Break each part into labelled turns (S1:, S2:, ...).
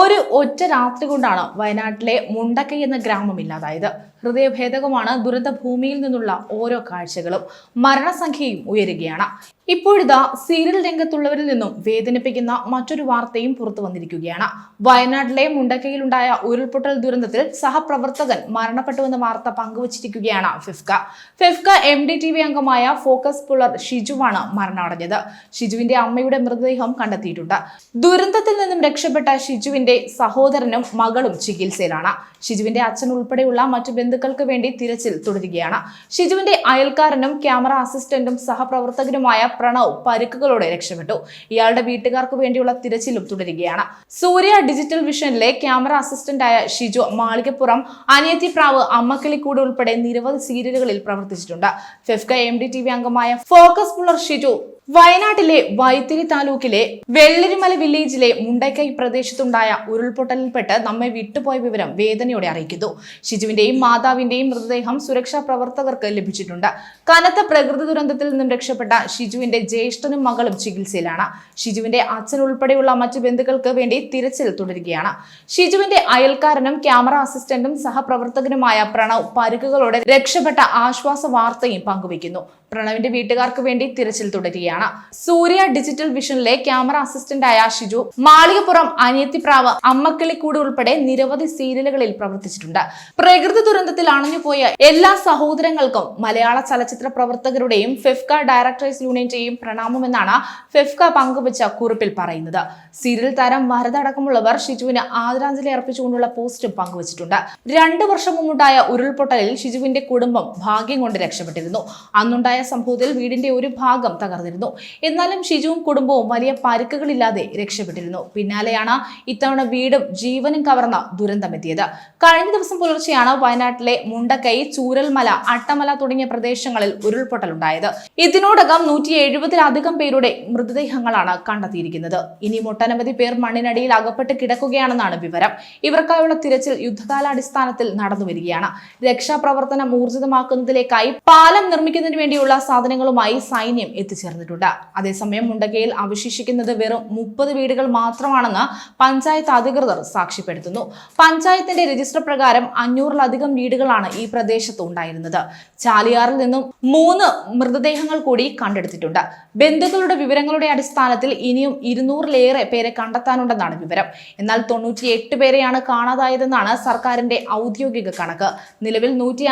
S1: ഒരു ഒറ്റ രാത്രി കൊണ്ടാണ് വയനാട്ടിലെ മുണ്ടക്കൈ എന്ന ഗ്രാമം ഇല്ലാതായത്. ഹൃദയഭേദകമാണ് ദുരന്ത ഭൂമിയിൽ നിന്നുള്ള ഓരോ കാഴ്ചകളും. മരണസംഖ്യയും ഉയരുകയാണ്. ഇപ്പോഴിതാ സീരിയൽ രംഗത്തുള്ളവരിൽ നിന്നും വേദനിപ്പിക്കുന്ന മറ്റൊരു വാർത്തയും പുറത്തു വന്നിരിക്കുകയാണ്. വയനാട്ടിലെ മുണ്ടക്കയിലുണ്ടായ ഉരുൾപൊട്ടൽ ദുരന്തത്തിൽ സഹപ്രവർത്തകൻ മരണപ്പെട്ടുവെന്ന വാർത്ത പങ്കുവച്ചിരിക്കുകയാണ് FEFKA. FEFKA M D T V അംഗമായ ഫോക്കസ് പുള്ളർ ഷിജുവാണ് മരണമടഞ്ഞത്. ഷിജുവിന്റെ അമ്മയുടെ മൃതദേഹം കണ്ടെത്തിയിട്ടുണ്ട്. ദുരന്തത്തിൽ നിന്നും രക്ഷപ്പെട്ട ഷിജുവിന്റെ സഹോദരനും മകളും ചികിത്സയിലാണ്. ഷിജുവിന്റെ അച്ഛൻ ഉൾപ്പെടെയുള്ള മറ്റു ബന്ധുക്കൾക്ക് വേണ്ടി തിരച്ചിൽ തുടരുകയാണ്. ഷിജുവിന്റെ അയൽക്കാരനും ക്യാമറ അസിസ്റ്റന്റും സഹപ്രവർത്തകനുമായ പ്രണവ് പരുക്കുകളോടെ രക്ഷപ്പെട്ടു. ഇയാളുടെ വീട്ടുകാർക്ക് വേണ്ടിയുള്ള തിരച്ചിലും തുടരുകയാണ്. സൂര്യ ഡിജിറ്റൽ വിഷനിലെ ക്യാമറ അസിസ്റ്റന്റായ ഷിജു മാളികപ്പുറം അനിയത്തിപ്രാവ് അമ്മക്കിളിക്കൂട് ഉൾപ്പെടെ നിരവധി സീരിയലുകളിൽ പ്രവർത്തിച്ചിട്ടുണ്ട്. FEFKA M D T V അംഗമായ ഫോക്കസ് പുള്ളർ ഷിജു വയനാട്ടിലെ വൈത്തിരി താലൂക്കിലെ വെള്ളരിമല വില്ലേജിലെ മുണ്ടക്കൈ പ്രദേശത്തുണ്ടായ ഉരുൾപൊട്ടലിൽപ്പെട്ട് നമ്മെ വിട്ടുപോയ വിവരം വേദനയോടെ അറിയിക്കുന്നു. ഷിജുവിന്റെയും മാതാവിന്റെയും മൃതദേഹം സുരക്ഷാ പ്രവർത്തകർക്ക് ലഭിച്ചിട്ടുണ്ട്. കനത്ത പ്രകൃതി ദുരന്തത്തിൽ നിന്നും രക്ഷപ്പെട്ട ഷിജുവിന്റെ ജ്യേഷ്ഠനും മകളും ചികിത്സയിലാണ്. ഷിജുവിന്റെ അച്ഛൻ ഉൾപ്പെടെയുള്ള മറ്റു ബന്ധുക്കൾക്ക് വേണ്ടി തിരച്ചിൽ തുടരുകയാണ്. ഷിജുവിന്റെ അയൽക്കാരനും ക്യാമറ അസിസ്റ്റന്റും സഹപ്രവർത്തകനുമായ പ്രണവ് പരുക്കുകളോടെ രക്ഷപ്പെട്ട ആശ്വാസ വാർത്തയും പങ്കുവയ്ക്കുന്നു. പ്രണവിന്റെ വീട്ടുകാർക്ക് വേണ്ടി തിരച്ചിൽ തുടരുകയാണ്. സൂര്യ ഡിജിറ്റൽ വിഷനിലെ ക്യാമറ അസിസ്റ്റന്റ് ആയ ഷിജു മാളികപ്പുറം അനിയത്തിപ്രാവ് അമ്മക്കിളിക്കൂട് ഉൾപ്പെടെ നിരവധി സീരിയലുകളിൽ പ്രവർത്തിച്ചിട്ടുണ്ട്. പ്രകൃതി ദുരന്തത്തിൽ അണഞ്ഞുപോയ എല്ലാ സഹോദരങ്ങൾക്കും മലയാള ചലച്ചിത്ര പ്രവർത്തകരുടെയും ഫെഫ്ക ഡയറക്ടേഴ്സ് യൂണിയന്റെയും പ്രണാമമെന്നാണ് ഫെഫ്ക പങ്കുവച്ച കുറിപ്പിൽ പറയുന്നത്. സീരിയൽ താരം വരദ അടക്കമുള്ളവർ ഷിജുവിന് ആദരാഞ്ജലി അർപ്പിച്ചുകൊണ്ടുള്ള പോസ്റ്റും പങ്കുവച്ചിട്ടുണ്ട്. രണ്ടു വർഷം മുമ്പുണ്ടായ ഉരുൾപൊട്ടലിൽ ഷിജുവിന്റെ കുടുംബം ഭാഗ്യം കൊണ്ട് രക്ഷപ്പെട്ടിരുന്നു. അന്നുണ്ടായ സംഭവത്തിൽ വീടിന്റെ ഒരു ഭാഗം തകർന്നിരുന്നു. എന്നാലും ഷിജുവും കുടുംബവും വലിയ പരുക്കുകളില്ലാതെ രക്ഷപ്പെട്ടിരുന്നു. പിന്നാലെയാണ് ഇത്തവണ വീടും ജീവനും കവർന്ന ദുരന്തമെത്തിയത് കഴിഞ്ഞ ദിവസം പുലർച്ചെയാണ് വയനാട്ടിലെ മുണ്ടക്കൈ ചൂരൽമല അട്ടമല തുടങ്ങിയ പ്രദേശങ്ങളിൽ ഉരുൾപൊട്ടലുണ്ടായത്. ഇതിനോടകം നൂറ്റി എഴുപതിലധികം പേരുടെ മൃതദേഹങ്ങളാണ് കണ്ടെത്തിയിരിക്കുന്നത്. ഇനി ഒട്ടനവധി പേർ മണ്ണിനടിയിൽ അകപ്പെട്ട് കിടക്കുകയാണെന്നാണ് വിവരം. ഇവർക്കായുള്ള തിരച്ചിൽ യുദ്ധകാലാടിസ്ഥാനത്തിൽ നടന്നുവരികയാണ് രക്ഷാപ്രവർത്തനം ഊർജിതമാക്കുന്നതിലേക്കായി പാലം നിർമ്മിക്കുന്നതിന് വേണ്ടിയുള്ള സാധനങ്ങളുമായി സൈന്യം എത്തിച്ചേർന്നിട്ടുണ്ട്. അതേസമയം മുണ്ടക്കയിൽ അവശേഷിക്കുന്നത് വെറും മുപ്പത് വീടുകൾ മാത്രമാണെന്ന് പഞ്ചായത്ത് അധികൃതർ സാക്ഷ്യപ്പെടുത്തുന്നു. പഞ്ചായത്തിന്റെ രജിസ്റ്റർ പ്രകാരം അഞ്ഞൂറിലധികം വീടുകളാണ് ഈ പ്രദേശത്ത് ഉണ്ടായിരുന്നത്. ചാലിയാറിൽ നിന്നും മൂന്ന് മൃതദേഹങ്ങൾ കൂടി കണ്ടെടുത്തിട്ടുണ്ട്. ബന്ധുക്കളുടെ വിവരങ്ങളുടെ അടിസ്ഥാനത്തിൽ ഇനിയും ഇരുന്നൂറിലേറെ പേരെ കണ്ടെത്താനുണ്ടെന്നാണ് വിവരം. എന്നാൽ തൊണ്ണൂറ്റിയെട്ട് പേരെയാണ് കാണാതായതെന്നാണ് സർക്കാരിന്റെ ഔദ്യോഗിക കണക്ക്. നിലവിൽ നൂറ്റി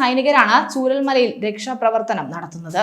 S1: സൈനികരാണ് ചൂരൽമലയിൽ രക്ഷാപ്രവർത്തനം നടത്തുന്നത്.